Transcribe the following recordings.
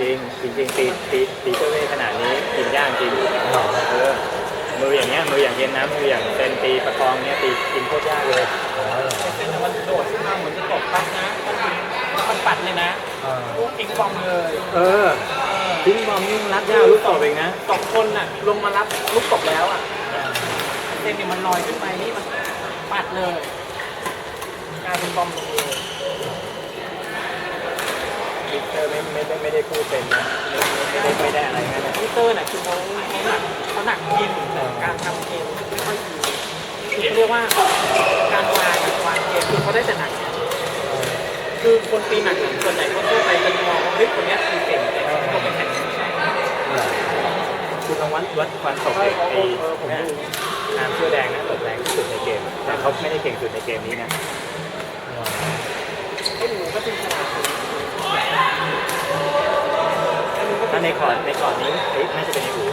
จริงจริงจริงตีตีตีเจ้าเล่ห์ขนาดนี้กินยากจริงเออมืออย่างเงี้ยมืออย่างเย็นนะมืออย่างเซนตีประคองเนี้ยตีกินโคตรยากเลยเป็นมันโดดขึ้นมาเหมือนจะตกปั๊บนะมันปัดเลยนะลูกทิ้งบอมเลย เออทิ้งบอมนี่รับยากลูกตอบเองนะสองคนน่ะลงมารับลูกตกแล้วอะเส้นนี่มันลอยขึ้นไปนี่มันปัดเลยกลายเป็นบอมลงเลยวิกเต อร์ไม่ไม่ไม่ไม่ได้พูดเป็นนะไม่ไม่ได้ไม่ได้อะไรงั้นนะ พีเตอร์น่ะคือเขาเขาหนักเขาหนักยินแต่การทำเกมไม่ค่อยดีคือเรียกว่าการวางอะวางเกมคือเขาได้แต่หนักคือคนตีหนักอะส่วนใหญ่คนทั่วไปจะมองว่าเฮ้ยคนเนี้ยคือเก่งแต่เขาเป็นแข่งไม่ใช่คุณลองวัดวัดความตกเด็กไอ้เนี่ยน้ำเสื้อแดงนะตกแรงที่สุดในเกมแต่เขาไม่ได้เก่งสุดในเกมนี้นะ ไอ้หนูก็ตีฉลาดสุด ถ้า ในคอร์ดในคอร์ดนี้เอ้ยน่าจะเป็นในหู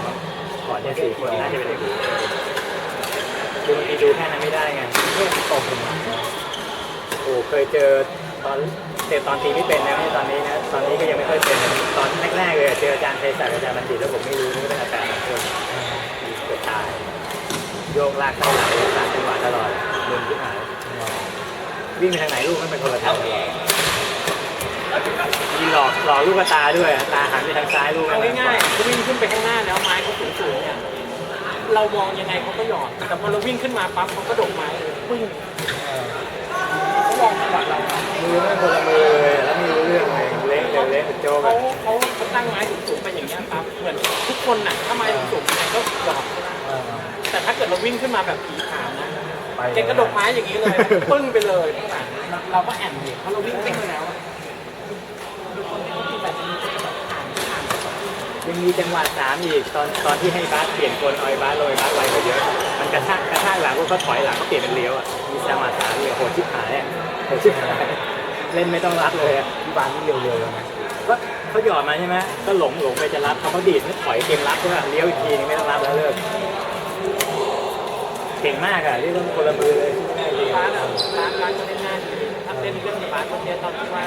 คอร์ดเนี่ยสี่คนน่าจะเป็นในหูคือบางทีดูแค่นั้นไม่ได้ไงเรื่องตกเป็นโอ้เคยเจอตอนเจอตอนตีไม่เป็นนะไม่ตอนนี้นะตอนนี้ก็ยังไม่ค่อยเป็นตอนแรกๆเลยเจออาจารย์เทศัชอาจารย์บัณฑิตแล้วผมไม่รู้นี่ก็เป็นอาจารย์ของคนเกิดตายโยกลากเข้าหลังตามจังหวะตลอดมึนที่หายวิ่งไปทางไหนลูกมันเป็นคนละทาง ตลอดมีหลอกหลอกลูกตาด้วย ตาหันไปทางซ้ายลูกเอาง่ายๆเขาวิ่งขึ้นไปข้างหน้าแล้วไม้เขาสูงสูงๆเนี่ยเรามองยังไงเขาก็หยอด แต่พอเราวิ่งขึ้นมาปั๊บเขาก็โดดไม้เลยปึ้งเขามองจังหวะเราอะมือไม่คนละมือเลยแล้วไม่รู้เรื่องเลยเละเลยเละเป็นโจ๊กเขาอะเขาเขาตั้งไม้สูงสูงๆไปอย่างเงี้ยปั๊บเหมือนทุกคนน่ะถ้าไม้สูงสูงยังไงก็หยอดใช่ไหมแต่ถ้าเกิดเราวิ่งขึ้นมาแบบผีขามนะเจ๊กระโดดไม้อย่างนี้เลยปึ้งไปเลยข้างหลังเราเราก็แอนอยู่เพราะเราวิ่งเต้นไปแล้วอะดูคนที่เขาตีแบบนี้ก็จะแบบผ่านผ่าน ยังมีจังหวะสามอีกตอนตอนที่ให้บาสเปลี่ยนคนออยบาสโรยบาสไวกว่าเยอะ มันกระชากกระชากหลังพวกเขาถอยหลังเขาเปลี่ยนเป็นเลี้ยวอะมีจังหวะสามเลยโหดชิบหายอะโหดชิบหายเล่นไม่ต้องรับเลยอะที่บ้านนี่เร็วๆแล้วนะก็เขาหยอดมาใช่ไหมก็หลงหลงไปจะรับเขาเขาดีดไม่ถอยเกมรับใช่ไหมเลี้ยวอีกทีนึงไม่ต้องรับแล้วเลิกเก่งมากอะเรียกว่าคนละมือเลยไม่ได้จริงร้านอะร้านร้านจะเล่นง่าดีถ้าเล่นเรื่องในบ้านคนเดียวตอนที่ว่า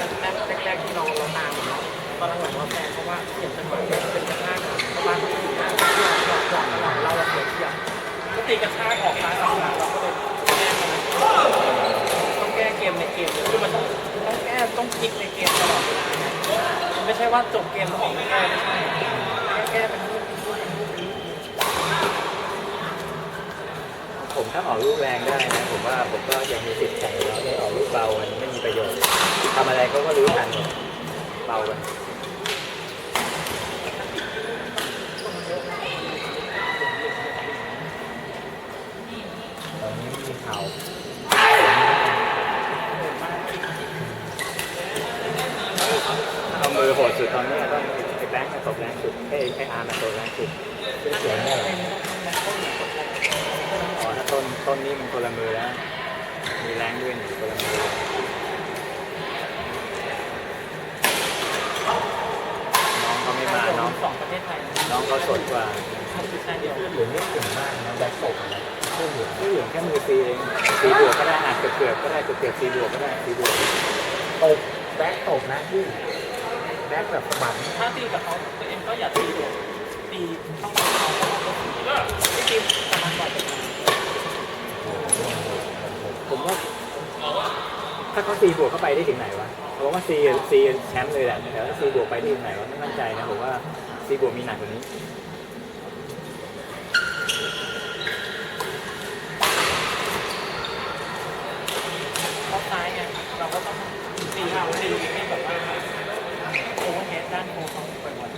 ตอนหลังๆเราแซงเพราะว่าเปลี่ยนจังหวะเป็นกระชากเพระว่าเขาตีหน้าหยอดหยอดหลอดเราเสียเทียบก็ตีกระชากออกซ้ายออกขวาเราก็เลยแก้มันต้องแก้เกมในเกมคือมันต้องต้องแก้ต้องพลิกในเกมตลอดเวลามันไม่ใช่ว่าจบเกมแล้วออกไมาแก้ไม่ใช่แก้แก้เป็นรูปเป็นรูปเป็นรูปเป็นรูปผมถ้าออกลูกแรงได้นะผมว่าผมก็ยังมีสิทธิ์แข่งแล้วได้ออกลูกเบามันไม่มีประโยชน์ทำอะไรเขาก็รู้ทันเบากัน ตอนนี้มีข่าว เอามือโหดสุดตอนนี้ต้องไอ้แบงค์มาตบแรงสุดไอ้ไอ้อาร์มมาตบแรงสุดเป็นเสียงเนี่ยเหรออ๋อถ้าต้นต้นนี้มันคนละมือแล้ว มีแรงด้วยนี่คนละมือน้องเขาไม่มาน้องสองประเทศไทยน้องเขาสดกว่าคือชาติเดียวเหลืองนี่เก่งมากนะแบ็คตกนะเพื่อนเหลืองไม่เหลืองแค่มือตีเองตีบวกก็ได้อาจเกือบเกือบๆก็ได้เกือบเกือบๆตีบวกก็ได้ตีบวกตกแบ็คตกนะพี่ แบ็คแบบหมันถ้าตีกับเขาตัวเองก็อย่าตีดดตีต้องตีเขาไม่ตีประมาณก่อนผมว่าถ้าเขาตีบวกเข้าไปได้ถึงไหนวะผมว่าซีซีแชมป์เลยแหละแต่ว่าซีบวกไปได้ถึงไหนวะไม่มั่นใจนะผมว่าซีบวกมีหนักกว่านี้ เข้าซ้ายไงเราก็ต้องตีเอาตีให้แบบว่าโอเวอร์เฮดด้านโค้งเขาบ่อย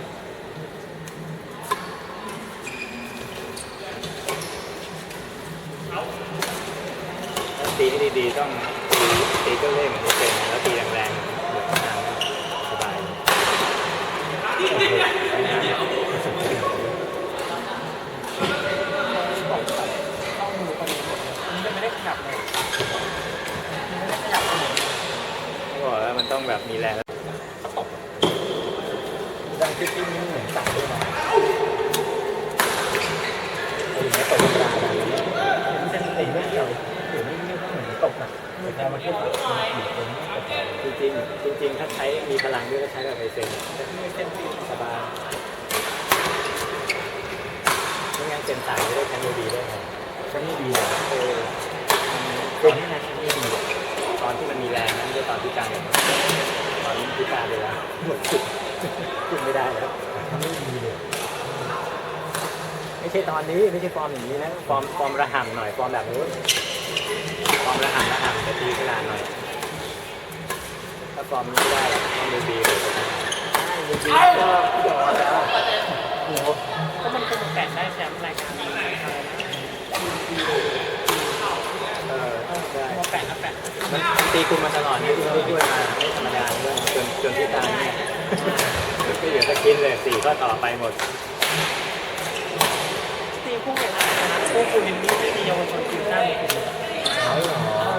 ถ้าตีให้ดีๆต้องตีตีก็เล่นเหมือนเป็นแล้วตีแรงๆสบายบอกแบบต้องมือพอดีหมดเลยมันจะไม่ได้ขยับเลยมันไม่บเลยเขาบอกแล้วมันต้องแบบมีแรงดังคิดที่นี่เหมือนตัดด้วยนะไอ้อย่างเงี้ยตกธรรมดาดังนี้มันเป็นตีไม่เกี่ยวหรือไม่ไม่เหมือนตกอะ แต่พอมาเทียบกับคนอื่นคนไม่ตกจริงๆจริง ๆ ถ้าใช้มีพลังด้วยก็ใช้แบบไปเซ็นมีเป็นปีสบายไม่งั้นเซ็นสายไม่ได้ใช้มือดีได้ไงฉันไม่ดีเลยเออตอนนี้นะฉันไม่ดีตอนที่มันมีแรงนั้นไม่ใช่ตอนพิการตอนนี้พิการไปแล้วหมดสุดขึ้นไม่ได้แล้วไม่ดีเลยไม่ใช่ตอนนี้ไม่ใช่ฟอร์มอย่างนี้นะฟอร์มฟอร์มระห่ำหน่อยฟอร์มแบบนู้นฟอร์มระห่ำระห่ำจะตีระดานหน่อย ถ้าฟอมไม่ได้ต้องดูดีเลยใช่จริงๆก็ยอมแล้วโอ้โหก็มันเป็นแปดได้แชมป์รายการนี้อะไรนะเออใช่มาแปดนะแปดมันตีคุณมาตลอดเนี่ยที่เขาช่วยมาไม่ธรรมดาด้วยจนจนพิการเนี่ยไม่เหลือสักชิ้นเลยสี่ข้อต่อไปหมดทีมคู่แข่งขันนะคู่คุณมินนี่ไม่มีเยาวชนทีมชาติเลย เอาเหรอ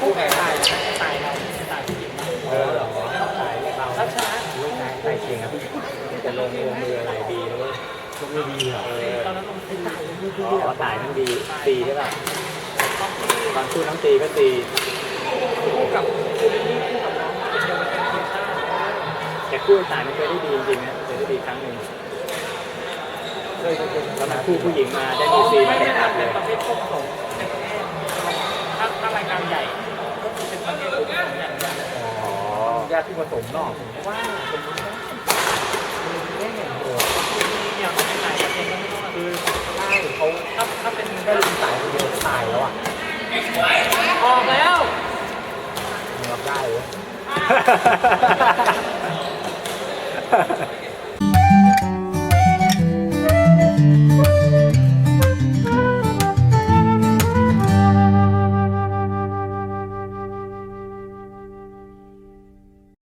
คู่แข่งขันตายเราตายผู้หญิง เออเหรอตายเบา แล้วชนะ ลูกชายตายเก่งครับพี่จะลงลงมืออะไรดีนะเว้ย ก็ไม่ดี เหรอเออตอนนั้นลงทีมตายเลยอ๋อตายทั้งดีตีใช่ป่ะตอนที่ตอนคู่น้องตีก็ตีคู่กับคู่มินนี่คู่กับน้องเป็นเยาวชนทีมชาติแต่คู่ตายมันเคยได้ดีจริงๆนะเคยได้ดีครั้งหนึ่งเคยเป็นแล้วมันคู่ผู้หญิงมาได้ดีซีไม่มาได้ได้อัดเลเป็นยประเภทพวกผสมเป็นประเภทถ้าถ้ารายการใหญ่ก็คือเป็นประเภทผสมอย่างเดียวอ๋อยาที่ผสมนอกผมว่าเป็น Ha ha ha.